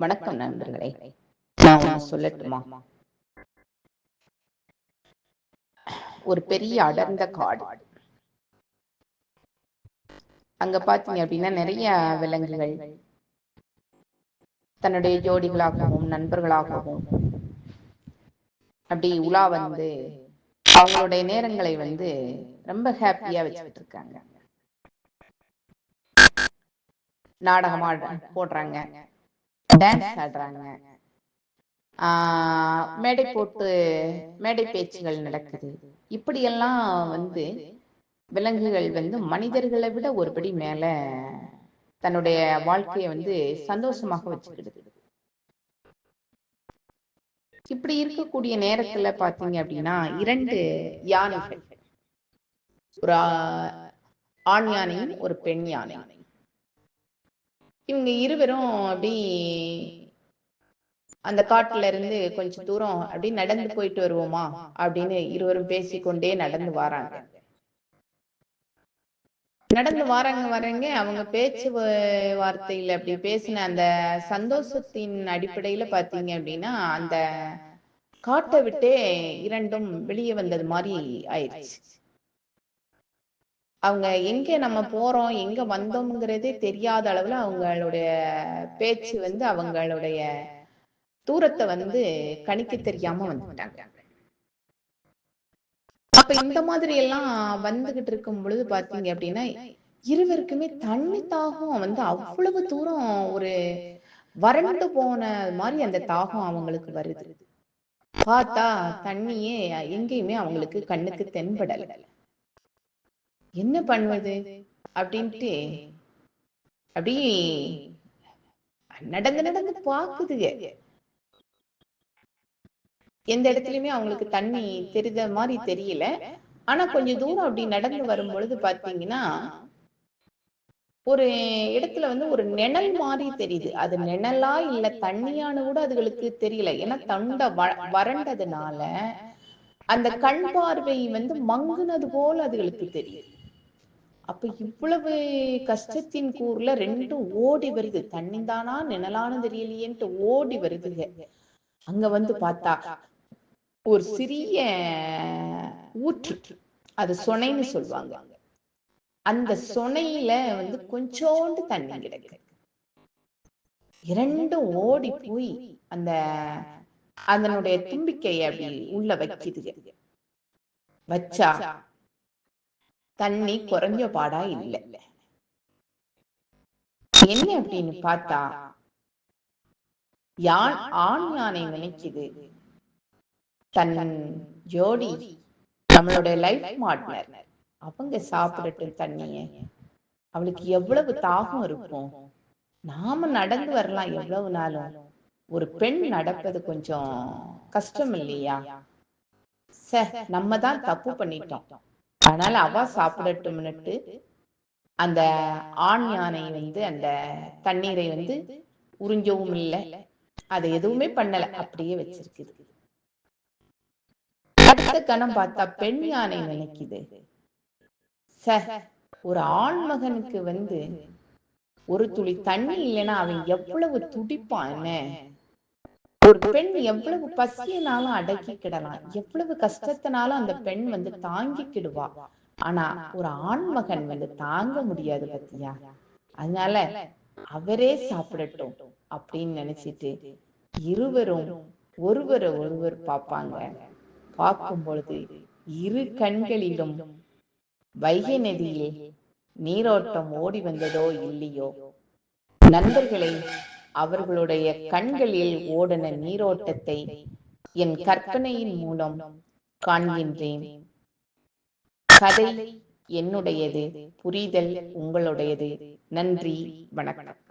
வணக்கம் நண்பர்களே. நான் ஒன்று சொல்லட்டுமா? ஒரு பெரிய அடர்ந்த காடு. அங்க பாத்தீங்க அப்படின்னா நிறைய விலங்குகள். தன்னுடைய ஜோடிகளாகவும் நண்பர்களாகவும் அப்படி உலா வந்து அவங்களுடைய நேரங்களை வந்து ரொம்ப ஹாப்பியா வச்சுக்கிட்டு இருக்காங்க நாடகம் போடுறாங்க. டான்ஸ் ஆடுறாங்க ஆஹ் மேடை போட்டு மேடை பேச்சுகள் நடக்குது. இப்படியெல்லாம் வந்து விலங்குகள் வந்து மனிதர்களை விட ஒருபடி மேல தன்னுடைய வாழ்க்கையை வந்து சந்தோஷமாக வச்சுக்கிடுது. இப்படி இருக்கக்கூடிய நேரத்துல பாத்தீங்க அப்படின்னா இரண்டு யானைகள். ஒரு ஆண் யானையும் ஒரு பெண் யானை இவங்க இருவரும் அப்படி அந்த காட்டுல இருந்து கொஞ்சம் தூரம் அப்படி நடந்து போயிட்டு வருவோமா அப்படின்னு இருவரும் பேசிக்கொண்டே நடந்து வராங்க. நடந்து வாராங்க வரங்க. அவங்க பேச்சு வார்த்தையில அப்படி பேசின அந்த சந்தோஷத்தின் அடிப்படையில பாத்தீங்க அப்படின்னா அந்த காட்டை விட்டே இரண்டும் வெளியே வந்தது மாதிரி ஆயிடுச்சு அவங்க எங்க நம்ம போறோம் எங்க வந்தோம்ங்கிறதே தெரியாத அளவுல அவங்களுடைய பேச்சு வந்து அவங்களுடைய தூரத்தை வந்து கணிக்க தெரியாம வந்துட்டாங்க. அப்ப இந்த மாதிரி எல்லாம் வந்துகிட்டு இருக்கும் பொழுது பாத்தீங்க அப்படின்னா இருவருக்குமே தண்ணி தாகம் வந்து அவ்வளவு தூரம் ஒரு வறண்டு போன மாதிரி அந்த தாகம் அவங்களுக்கு வருது. பார்த்தா தண்ணியே எங்கேயுமே அவங்களுக்கு கண்ணுக்கு தென்படல. என்ன பண்ணுவது? அப்படின்ட்டு அப்படி நடந்து நடந்து பாக்குதுங்க எந்த இடத்துலயுமே அவங்களுக்கு தண்ணி தெரித மாதிரி தெரியல. ஆனா கொஞ்சம் தூரம் அப்படி நடந்து வரும் பொழுது பாத்தீங்கன்னா ஒரு இடத்துல வந்து ஒரு நிழல் மாதிரி தெரியுது. அது நிழலா இல்ல தண்ணியானு கூட அதுகளுக்கு தெரியல. ஏன்னா தண்ட வ- வறண்டதுனால அந்த கண் பார்வை வந்து மங்குனது போல அதுகளுக்கு தெரியுது. அப்ப இவ்வளவு கஷ்டத்தின் கூர்ல ரெண்டும் ஓடி வருது. தண்ணி தானா நிழலானு தெரியலையேன்ட்டு ஓடி வருதுங்க அங்க வந்து பார்த்தா ஒரு சிறிய ஊற்று அது சொனைன்னு சொல்லுவாங்க. அந்த சொனையில வந்து கொஞ்சோண்டு தண்ணி கிடக்கு. இரண்டும் ஓடி போய் அந்த அதனுடைய தும்பிக்கையை அப்படி உள்ள வைக்குதுங்க வச்சா தண்ணி குறைஞ்ச பாடா இல்ல. என்ன அப்படின்னு பார்த்தா யான் ஆண் யானை நினைக்குது தன் ஜோடி நம்மளோட லைஃப் பார்ட்னர் அவங்க சாப்பிடட்டும் தண்ணிய. அவளுக்கு எவ்வளவு தாகம் இருக்கும்? நாம நடந்து வரலாம் எவ்வளவு நாளும்? ஒரு பெண் நடப்பது கொஞ்சம் கஷ்டம் இல்லையா? ச நம்ம தான் தப்பு பண்ணிட்டோம். அதனால அவ சாப்பிடட்டும்னுட்டு அந்த ஆண் யானை வந்து அந்த தண்ணீரை வந்து உறிஞ்சவும் இல்லை. அதை எதுவுமே பண்ணல. அப்படியே வச்சிருக்குது. அடுத்த கணம் பார்த்தா பெண் யானை நினைக்குது. ஒரு ஆண் மகனுக்கு வந்து ஒரு துளி தண்ணி இல்லைன்னா அவன் எவ்வளவு துடிப்பான் என்ன? ஒரு பெண் எவ்வளவு பசியனாலும் அடக்கிக்கிடலாம் எவ்வளவு கஷ்டத்தினாலும் அந்த பெண் வந்து தாங்கிக்கிடுவா ஆனா ஒரு ஆண் மகன் வந்து தாங்க முடியாது பத்தியா? அதனால அவரே சாப்பிடட்டும் அப்படின்னு நினைச்சிட்டு இருவரும் ஒருவரை ஒருவர் பார்ப்பாங்க. பார்க்கும் பொழுது இரு கண்களிலும் வைகை நதியில் நீரோட்டம் ஓடி வந்ததோ இல்லையோ? நண்பர்களை அவர்களுடைய கண்களில் ஓடன நீரோட்டத்தை என் கற்பனையின் மூலம் காண்கின்றேன். கதை என்னுடையது புரிதல் உங்களுடையது. நன்றி வணக்கம்.